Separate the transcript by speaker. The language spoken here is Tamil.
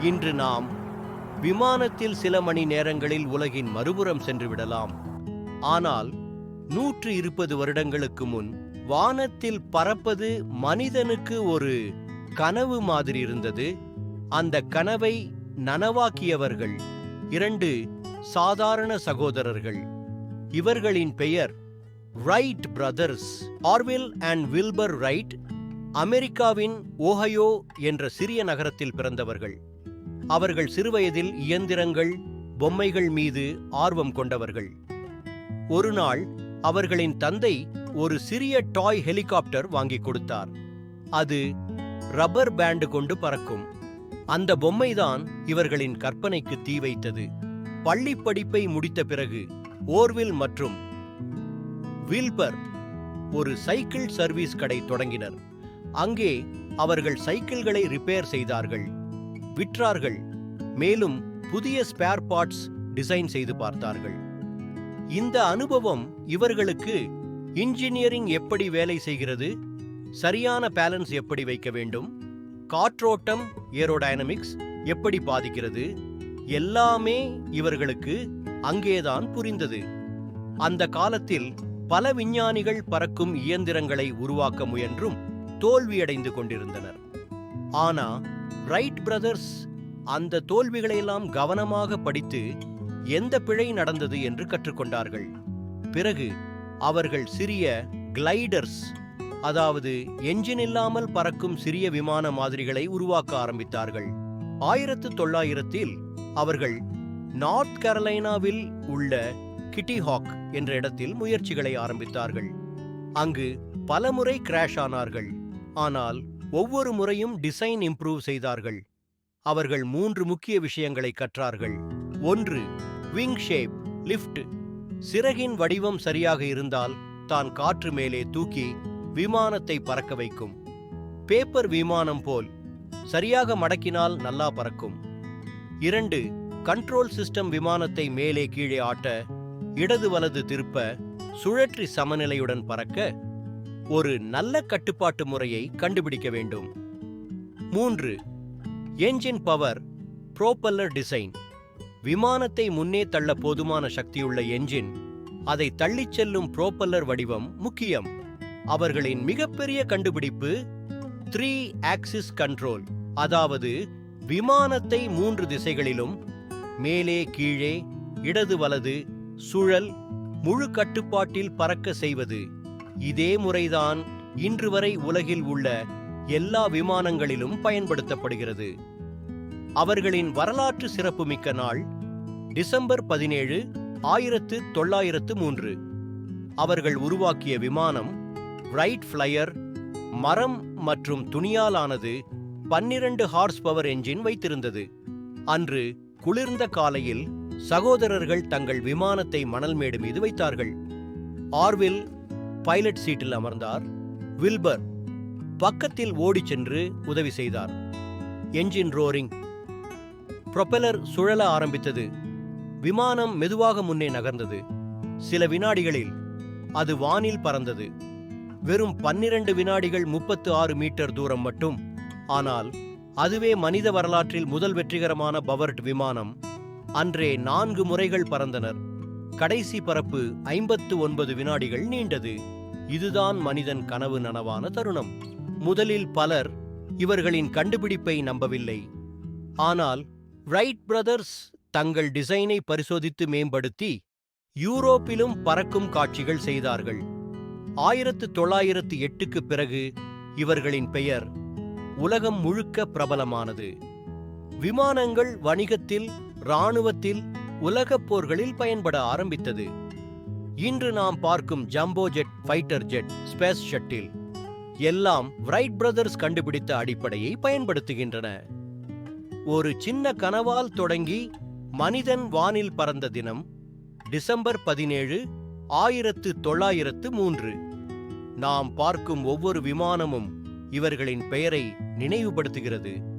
Speaker 1: இன்று நாம் விமானத்தில் சில மணி நேரங்களில் உலகின் மறுபுறம் சென்று விடலாம். ஆனால் நூற்று இருபது வருடங்களுக்கு முன் வானத்தில் பறப்பது மனிதனுக்கு ஒரு கனவு மாதிரி இருந்தது. அந்த கனவை நனவாக்கியவர்கள் இரண்டு சாதாரண சகோதரர்கள். இவர்களின் பெயர் Wright brothers. Orville and Wilbur Wright அமெரிக்காவின் ஓஹயோ என்ற சிறிய நகரத்தில் பிறந்தவர்கள். அவர்கள் சிறுவயதில் இயந்திரங்கள் பொம்மைகள் மீது ஆர்வம் கொண்டவர்கள். ஒருநாள் அவர்களின் தந்தை ஒரு சிறிய டாய் ஹெலிகாப்டர் வாங்கி கொடுத்தார். அது ரப்பர் பேண்டு கொண்டு பறக்கும். அந்த பொம்மைதான் இவர்களின் கற்பனைக்கு தீ வைத்தது. பள்ளி படிப்பை முடித்த பிறகு ஓர்வில் மற்றும் வில்பர் ஒரு சைக்கிள் சர்வீஸ் கடை தொடங்கினர். அங்கே அவர்கள் சைக்கிள்களை ரிப்பேர் செய்தார்கள். விற்றார்கள். மேலும் புதிய ஸ்பேர் பார்ட்ஸ் டிசைன் செய்து பார்த்தார்கள். இந்த அனுபவம் இவர்களுக்கு இன்ஜினியரிங் எப்படி வேலை செய்கிறது சரியான பேலன்ஸ் எப்படி வைக்க வேண்டும் காற்றோட்டம் ஏரோடைனமிக்ஸ் எப்படி பாதிக்கிறது எல்லாமே இவர்களுக்கு அங்கேதான் புரிந்தது. அந்த காலத்தில் பல விஞ்ஞானிகள் பறக்கும் இயந்திரங்களை உருவாக்க முயன்றும் தோல்வியடைந்து கொண்டிருந்தனர். ஆனா ரைட் பிரதர்ஸ் அந்த தோல்விகளையெல்லாம் கவனமாக படித்து எந்த பிழை நடந்தது என்று கற்றுக்கொண்டார்கள். பிறகு அவர்கள் சிறிய கிளைடர்ஸ் அதாவது என்ஜின் இல்லாமல் பறக்கும் சிறிய விமான மாதிரிகளை உருவாக்க ஆரம்பித்தார்கள். ஆயிரத்து தொள்ளாயிரத்தில் அவர்கள் நார்த் கரலைனாவில் உள்ள கிட்டி ஹாக் என்ற இடத்தில் முயற்சிகளை ஆரம்பித்தார்கள். அங்கு பலமுறை கிராஷ் ஆனார்கள். ஆனால் ஒவ்வொரு முறையும் டிசைன் இம்ப்ரூவ் செய்தார்கள். அவர்கள் மூன்று முக்கிய விஷயங்களை கற்றார்கள். ஒன்று விங் ஷேப் லிஃப்ட் சிறகின் வடிவம் சரியாக இருந்தால் தான் காற்று மேலே தூக்கி விமானத்தை பறக்க வைக்கும். பேப்பர் விமானம் போல் சரியாக மடக்கினால் நல்லா பறக்கும். இரண்டு கண்ட்ரோல் சிஸ்டம் விமானத்தை மேலே கீழே ஆட்ட இடது வலது திருப்ப சுழற்றி சமநிலையுடன் பறக்க ஒரு நல்ல கட்டுப்பாட்டு முறையை கண்டுபிடிக்க வேண்டும். மூன்று என்ஜின் பவர் புரோப்பல்லர் டிசைன் விமானத்தை முன்னே தள்ள போதுமான சக்தியுள்ள என்ஜின் அதை தள்ளிச் செல்லும் புரோப்பல்லர் வடிவம் முக்கியம். அவர்களின் மிகப்பெரிய கண்டுபிடிப்பு த்ரீ ஆக்சிஸ் கண்ட்ரோல் அதாவது விமானத்தை மூன்று திசைகளிலும் மேலே கீழே இடது வலது சுழல் முழு கட்டுப்பாட்டில் பறக்க செய்வது. இதே முறைதான் இன்று வரை உலகில் உள்ள எல்லா விமானங்களிலும் பயன்படுத்தப்படுகிறது. அவர்களின் வரலாற்று சிறப்புமிக்க நாள் டிசம்பர் பதினேழு ஆயிரத்து தொள்ளாயிரத்து மூன்று. அவர்கள் உருவாக்கிய விமானம் ரைட் ஃப்ளையர் மரம் மற்றும் துணியாலானது பன்னிரண்டு ஹார்ஸ் பவர் என்ஜின் வைத்திருந்தது. அன்று குளிர்ந்த காலையில் சகோதரர்கள் தங்கள் விமானத்தை மணல் மேடு மீது வைத்தார்கள். ஆர்வில் பைலட் சீட்டில் அமர்ந்தார். வில்பர் பக்கத்தில் ஓடிச் சென்று உதவி செய்தார். Engine roaring. ப்ரொபெல்லர் சுழல ஆரம்பித்தது. விமானம் மெதுவாக முன்னே நகர்ந்தது. சில வினாடிகளில் அது வானில் பறந்தது. வெறும் பன்னிரண்டு வினாடிகள் முப்பத்து ஆறு மீட்டர் தூரம் மட்டும். ஆனால் அதுவே மனித வரலாற்றில் முதல் வெற்றிகரமான பவர்ட் விமானம். அன்றே நான்கு முறைகள் பறந்தனர். கடைசி பரப்பு ஐம்பத்து ஒன்பது வினாடிகள் நீண்டது. இதுதான் மனிதன் கனவு நனவான தருணம். முதலில் பலர் இவர்களின் கண்டுபிடிப்பை நம்பவில்லை. ஆனால் ரைட் பிரதர்ஸ் தங்கள் டிசைனை பரிசோதித்து மேம்படுத்தி யூரோப்பிலும் பறக்கும் காட்சிகள் செய்தார்கள். ஆயிரத்து தொள்ளாயிரத்து எட்டுக்கு பிறகு இவர்களின் பெயர் உலகம் முழுக்க பிரபலமானது. விமானங்கள் வணிகத்தில் இராணுவத்தில் உலகப் போர்களில் பயன்பட ஆரம்பித்தது. இன்று நாம் பார்க்கும் jumbo jet fighter jet space shuttle எல்லாம் ரைட் பிரதர்ஸ் கண்டுபிடித்த அடிப்படையை பயன்படுத்துகின்றன. ஒரு சின்ன கனவால் தொடங்கி மனிதன் வானில் பறந்த தினம் டிசம்பர் பதினேழு ஆயிரத்து தொள்ளாயிரத்து மூன்று. நாம் பார்க்கும் ஒவ்வொரு விமானமும் இவர்களின் பெயரை நினைவுபடுத்துகிறது.